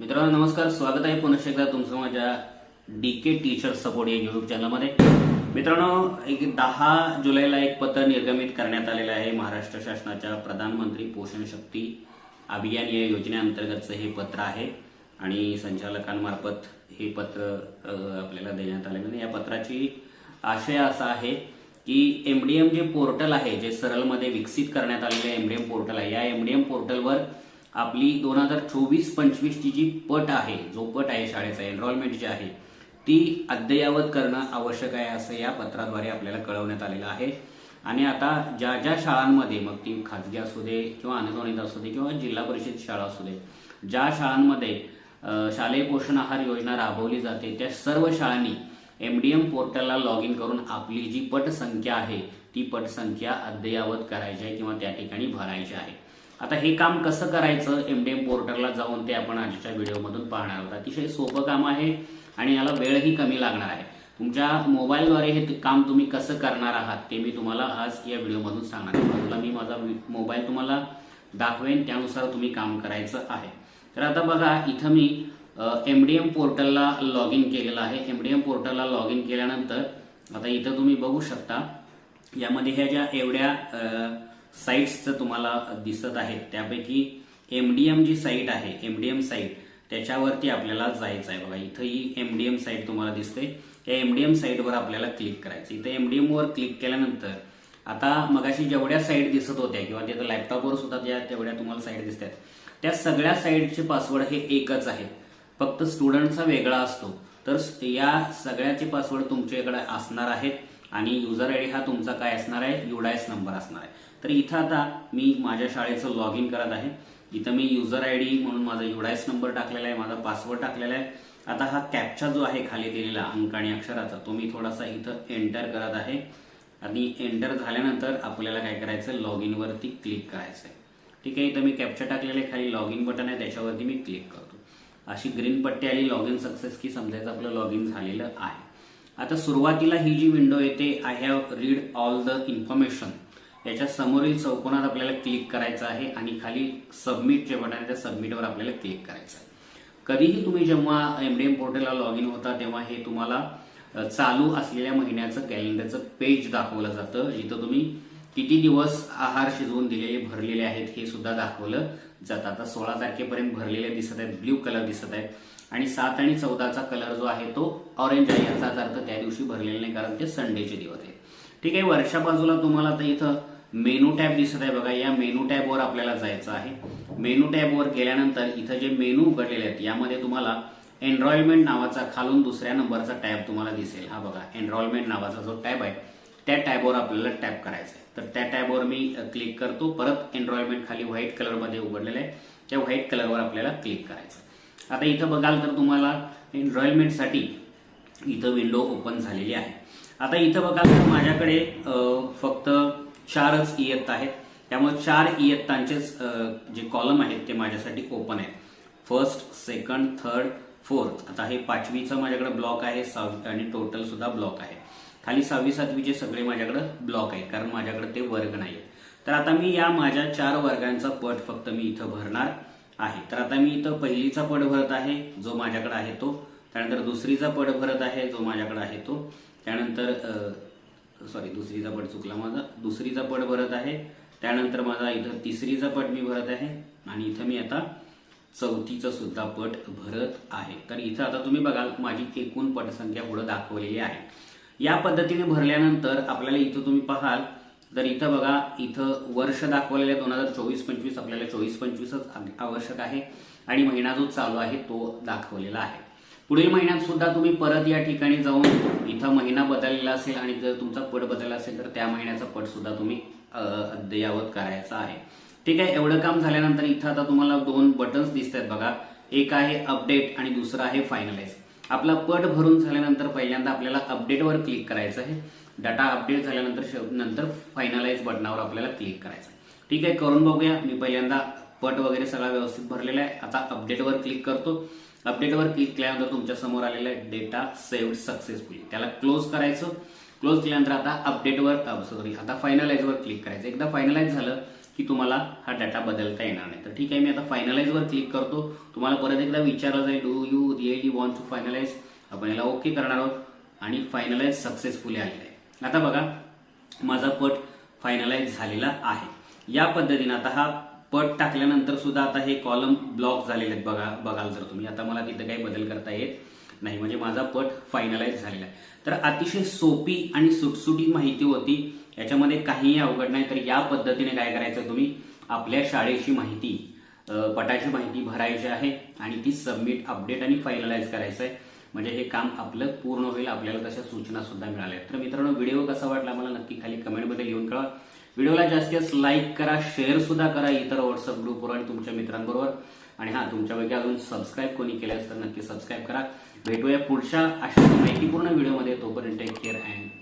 मित्रांनो नमस्कार. स्वागत आहे पुनश एकदा तुमचं माझ्या डी के टीचर सपोर्ट या युट्यूब चॅनलमध्ये मित्रांनो एक दहा जुलैला एक पत्र निर्गमित करण्यात आलेलं आहे. महाराष्ट्र शासनाच्या प्रधानमंत्री पोषण शक्ती अभियान या योजनेअंतर्गतचं हे पत्र आहे आणि संचालकांमार्फत हे पत्र आपल्याला देण्यात आलेलं आहे. या पत्राची आशय असा आहे की एमडीएम जे पोर्टल आहे जे सरळमध्ये विकसित करण्यात आलेलं एमडीएम पोर्टल आहे या एमडीएम पोर्टलवर आपली दोन हजार चोवीस पंचवीसची जी पट आहे जो पट आहे शाळेचा एनरोलमेंट जी आहे ती अद्ययावत करणं आवश्यक आहे असं या पत्राद्वारे आपल्याला कळवण्यात आलेलं आहे. आणि आता ज्या ज्या शाळांमध्ये मग ती खाजगी असू दे किंवा अनुदानित असू दे किंवा जिल्हा परिषद शाळा असू दे ज्या शाळांमध्ये शालेय पोषण आहार योजना राबवली जाते त्या सर्व शाळांनी एमडीएम पोर्टलला लॉग इन करून आपली जी पटसंख्या आहे ती पटसंख्या अद्ययावत करायची आहे किंवा त्या ठिकाणी भरायची आहे. आता हे काम कसं करायचं एमडीएम पोर्टलला जाऊन ते आपण आजच्या व्हिडिओमधून पाहणार आहोत. अतिशय सोपं काम आहे आणि याला वेळही कमी लागणार आहे. तुमच्या मोबाईलद्वारे हे काम तुम्ही कसं करणार आहात ते मी तुम्हाला आज या व्हिडिओमधून सांगणार आहे. बाजूला मी माझा मोबाईल तुम्हाला दाखवेन त्यानुसार तुम्ही काम करायचं आहे. तर आता बघा इथं मी एम डी एम पोर्टलला लॉग इन केलेलं आहे. एम डी एम पोर्टलला लॉग इन केल्यानंतर आता इथं तुम्ही बघू शकता यामध्ये ह्या ज्या एवढ्या साईट्स तुम्हाला दिसत आहेत. त्यापैकी एमडीएम जी साईट आहे एमडीएम साईट त्याच्यावरती आपल्याला जायचं आहे. बघा इथं ही एमडीएम साईट तुम्हाला दिसते या एमडीएम साईटवर आपल्याला क्लिक करायचं. इथं एमडीएमवर क्लिक केल्यानंतर आता मगाशी जेवढ्या साईट दिसत होत्या किंवा तिथं लॅपटॉपवर सुद्धा ज्या तेवढ्या तुम्हाला साईट दिसतात त्या सगळ्या साईटचे पासवर्ड हे एकच आहेत. फक्त स्टुडंटचा वेगळा असतो. तर या सगळ्याचे पासवर्ड तुमच्याकडे असणार आहेत. आणि युजर आय डी हा तुमचा काय असणार आहे? युडायस नंबर असणार आहे. तर इथं आता मी माझ्या शाळेचं लॉग इन करत आहे. इथं मी युजर आय डी म्हणून माझा युडायस नंबर टाकलेला आहे माझा पासवर्ड टाकलेला आहे. आता हा कॅपचा जो आहे खाली दिलेला अंक आणि अक्षराचा तो मी थोडासा इथं एंटर करत आहे. आणि एंटर झाल्यानंतर आपल्याला काय करायचं लॉग इनवरती क्लिक करायचं आहे ठीक आहे इथं मी कॅप्चा टाकलेले खाली लॉग इन बटन आहे त्याच्यावरती मी क्लिक करतो. अशी ग्रीन पट्टी आली लॉग इन सक्सेस की समजायचं आपलं लॉग इन झालेलं आहे. आता सुरुवातीला ही जी विंडो येते I have read all the information याच्या समोरील चौकोनात आपल्याला क्लिक करायचं आहे आणि खाली सबमिट जे बटन आहे त्या सबमिटवर आपल्याला क्लिक करायचं आहे. कधीही तुम्ही जेव्हा एमडीएम पोर्टलला लॉग इन होता तेव्हा हे तुम्हाला चालू असलेल्या महिन्याचं कॅलेंडरचं पेज दाखवलं जातं जिथं तुम्ही किती दिवस आहार शिजवून दिलेले भरलेले आहेत हे सुद्धा दाखवलं जातं. आता सोळा तारखेपर्यंत भरलेले दिसत आहेत ब्ल्यू कलर दिसत आहे आणि सात आणि चौदाचा कलर जो आहे तो ऑरेंज आहे याचाच अर्थ त्या दिवशी भरलेला नाही कारण ते संडेचे दिवस आहे ठीक आहे वरच्या बाजूला तुम्हाला आता इथं मेनू टॅब दिसत आहे बघा. या मेनू टॅबवर आपल्याला जायचं आहे. मेनू टॅबवर गेल्यानंतर इथं जे मेनू उघडलेले आहेत यामध्ये तुम्हाला एनरॉलमेंट नावाचा खालून दुसऱ्या नंबरचा टॅब तुम्हाला दिसेल. हा बघा एनरॉलमेंट नावाचा जो टॅब आहे त्या टॅबवर आपल्याला टॅप करायचा आहे तर त्या टॅबवर मी क्लिक करतो. परत एनरॉलमेंट खाली व्हाईट कलरमध्ये उघडलेलं आहे. त्या व्हाईट कलरवर आपल्याला क्लिक करायचं आता इथं बघाल तर तुम्हाला एनरॉलमेंटसाठी इथं विंडो ओपन झालेली आहे. आता इथं बघाल तर माझ्याकडे फक्त चारच इयत्ता आहेत. त्यामुळे चार इयत्तांचेच जे कॉलम आहेत ते माझ्यासाठी ओपन आहेत. फर्स्ट सेकंड थर्ड फोर्थ आता हे पाचवीचं माझ्याकडे ब्लॉक आहे सहावी आणि टोटल सुद्धा ब्लॉक आहे. खाली सहावी सातवीचे सगळे माझ्याकडे ब्लॉक आहे कारण माझ्याकडे ते वर्ग नाही तर आता मी या माझ्या चार वर्गांचा पट फक्त मी इथं भरणार आहे. तर आता मी इथं पहिलीचा पट भरत आहे जो माझ्याकडे आहे तो. त्यानंतर दुसरीचा पट भरत आहे जो माझ्याकडे आहे तो. त्यानंतर सॉरी दुसरीचा पट चुकला माझा. दुसरीचा पट भरत आहे. त्यानंतर माझा इथं तिसरीचा पट मी भरत आहे. आणि इथं मी आता चौथीचं सुद्धा पट भरत आहे. तर इथं आता तुम्ही बघाल माझी एकूण पटसंख्या पुढे दाखवलेली आहे. या पद्धतीने भरल्यानंतर आपल्याला इथं तुम्ही पाहाल तर इथं बघा इथं वर्ष दाखवलेलं आहे दोन हजार चोवीस पंचवीस आपल्याला चोवीस पंचवीसच आवश्यक आहे. आणि महिना जो चालू आहे तो दाखवलेला आहे. पुढील महिन्यात सुद्धा तुम्ही परत या ठिकाणी जाऊन इथं महिना बदललेला असेल आणि जर तुमचा पट बदलला असेल तर त्या महिन्याचा पट सुद्धा तुम्ही अद्ययावत करायचा आहे. ठीक आहे एवढं काम झाल्यानंतर इथं आता तुम्हाला दोन बटन्स दिसत आहेत बघा. एक आहे अपडेट आणि दुसरं आहे फायनलाइज आपला पट भरून झाल्यानंतर पहिल्यांदा आपल्याला अपडेटवर क्लिक करायचं आहे. डाटा अपडेट झाल्यानंतर नंतर फायनलाइज बटनावर आपल्याला क्लिक करायचं ठीक आहे करून बघूया. मी पहिल्यांदा पट वगैरे सगळा व्यवस्थित भरलेला आहे. आता अपडेटवर क्लिक करतो. अपडेटवर क्लिक केल्यानंतर तुमच्यासमोर आलेला आहे डेटा सेव्ड सक्सेसफुली त्याला क्लोज करायचं. क्लोज केल्यानंतर आता अपडेटवर सॉरी आता फायनलाइजवर क्लिक करायचं. एकदा फायनलाइज झालं की तुम्हाला हा डाटा बदलता येणार नाही. तर ठीक आहे मी आता फायनलाइजवर क्लिक करतो. तुम्हाला परत एकदा विचारलं जाईल do you really want to finalise आपण याला ओके करणार आहोत. आणि फायनलाइज सक्सेसफुली आलेलं आहे. आता बघा माझा पट फायनलाइज झालेला आहे. या पद्धतीने आता हा पट टाकल्यानंतर सुद्धा आता हे कॉलम ब्लॉक झालेले आहेत बघा बघाल जर तुम्ही. आता मला तिथं काही बदल करता येत नाही. म्हणजे माझा पट फायनलाइज झालेला आहे. तर अतिशय सोपी आणि सुटसुटी माहिती होती. याच्यामध्ये काहीही अवघड नाही. तर या पद्धतीने काय करायचं तुम्ही? आपल्या शाळेची माहिती पटाची माहिती भरायची आहे आणि ती सबमिट अपडेट आणि फायनलाइज करायचं आहे. म्हणजे हे काम आपलं पूर्ण होईल. आपल्याला तशा सूचना सुद्धा मिळाल्या आहेत. तर मित्रांनो व्हिडिओ कसा वाटला मला नक्की खाली कमेंटमध्ये लिहून कळवा. व्हिडिओला जास्तीत जास्त लाईक करा शेअर सुद्धा करा इतर व्हॉट्सअप ग्रुपवर आणि तुमच्या मित्रांबरोबर. आणि हा तुमच्यापैकी अजून सबस्क्राईब कोणी केले तर नक्की सबस्क्राईब करा. भेटूया पुढच्या अशा माहितीपूर्ण व्हिडिओमध्ये. तोपर्यंत टेक केअर अँड